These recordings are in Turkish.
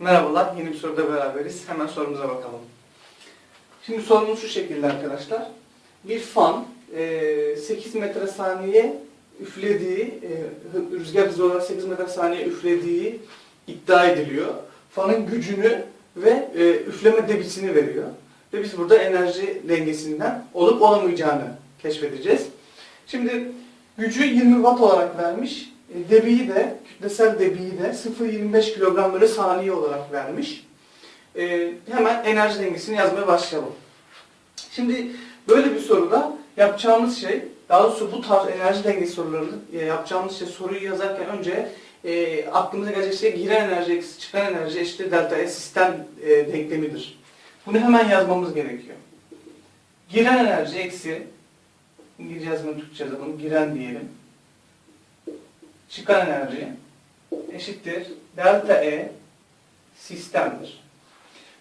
Merhabalar, yeni bir soruda beraberiz. Hemen sorumuza bakalım. Şimdi sorumuz şu şekilde arkadaşlar. Bir fan e, 8 metre saniye üflediği, e, rüzgar hızı olarak 8 metre saniye üflediği iddia ediliyor. Fanın gücünü ve e, üfleme debisini veriyor. Ve biz burada enerji dengesinden olup olamayacağını keşfedeceğiz. Şimdi gücü 20 watt olarak vermiş. E, Debiyi de, kütlesel debiyi de 0.25 kilogram bölü saniye olarak vermiş. E, hemen enerji dengesini yazmaya başlayalım. Şimdi böyle bir soruda yapacağımız şey, daha doğrusu bu tarz enerji dengesi sorularını e, yapacağımız şey soruyu yazarken önce e, aklımıza gelecek şey giren enerji eksi çıkan enerji eşittir delta S sistem e, denklemidir. Bunu hemen yazmamız gerekiyor. Giren enerji eksi, İngilizce yazalım, Türkçe yazalım, giren diyelim. Çıkan enerji eşittir delta E sistemdir.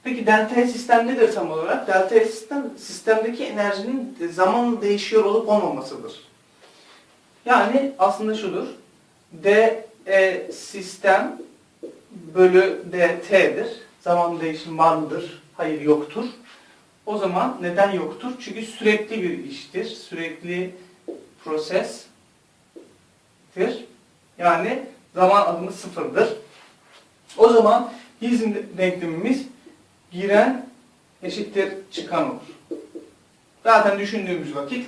Peki delta E sistem nedir tam olarak? Delta E sistem, sistemdeki enerjinin zaman değişiyor olup olmamasıdır. Yani aslında şudur. D E sistem bölü DT'dir. Zaman değişim var mıdır? Hayır yoktur. O zaman neden yoktur? Çünkü sürekli bir iştir. Sürekli prosestir. Yani zaman adımı sıfırdır. O zaman bizim denklemimiz giren eşittir çıkan olur. Zaten düşündüğümüz vakit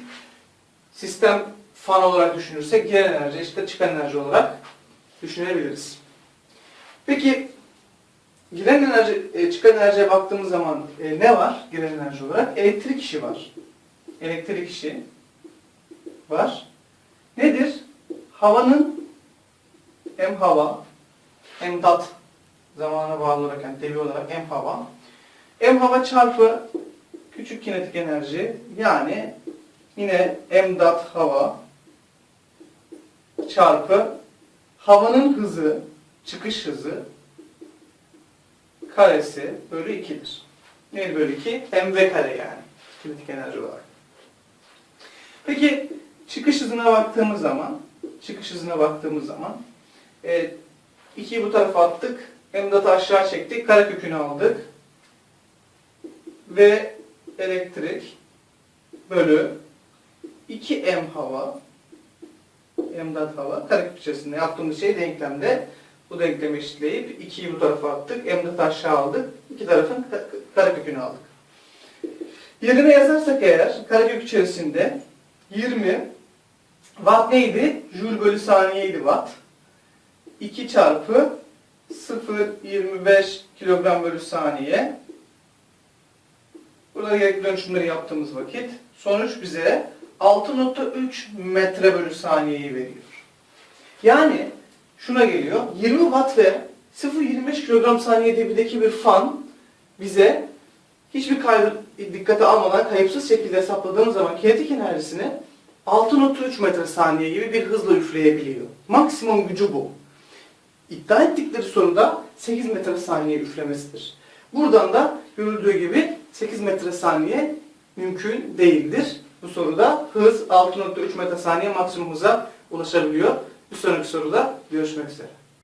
sistem fan olarak düşünürsek giren enerji eşittir çıkan enerji olarak düşünebiliriz. Peki giren enerji, e, çıkan enerjiye baktığımız zaman e, ne var giren enerji olarak? Elektrik işi var. Elektrik işi var. Nedir? Havanın hem hava hem dat zamana bağlı olarak yani devi olarak hem hava hem hava çarpı küçük kinetik enerji yani yine m dat hava çarpı havanın hızı çıkış hızı karesi bölü 2'dir. Ne bölü 2? mv kare yani. Kinetik enerji olarak. Peki çıkış hızına baktığımız zaman çıkış hızına baktığımız zaman e, 2'yi bu tarafa attık. Emdat'ı aşağı çektik. Karekökünü aldık. Ve elektrik bölü 2m hava emdat hava karekök içerisinde yaptığımız şey denklemde bu denklemi eşitleyip 2'yi bu tarafa attık. Emdat'ı aşağı aldık. İki tarafın ka- karekökünü aldık. Yerine yazarsak eğer karekök içerisinde 20 watt neydi? Joule bölü saniyeydi watt. 2 çarpı 0.25 kilogram bölü saniye. Burada gerekli dönüşümleri yaptığımız vakit sonuç bize 6.3 metre bölü saniyeyi veriyor. Yani şuna geliyor. 20 watt ve 0.25 kilogram saniye debideki bir fan bize hiçbir kaybı dikkate almadan kayıpsız şekilde hesapladığımız zaman kinetik enerjisini 6.3 metre saniye gibi bir hızla üfleyebiliyor. Maksimum gücü bu. İddia ettikleri soruda 8 metre saniye üflemesidir. Buradan da görüldüğü gibi 8 metre saniye mümkün değildir. Bu soruda hız 6.3 metre saniye maksimum hıza ulaşabiliyor. Bir sonraki soruda görüşmek üzere.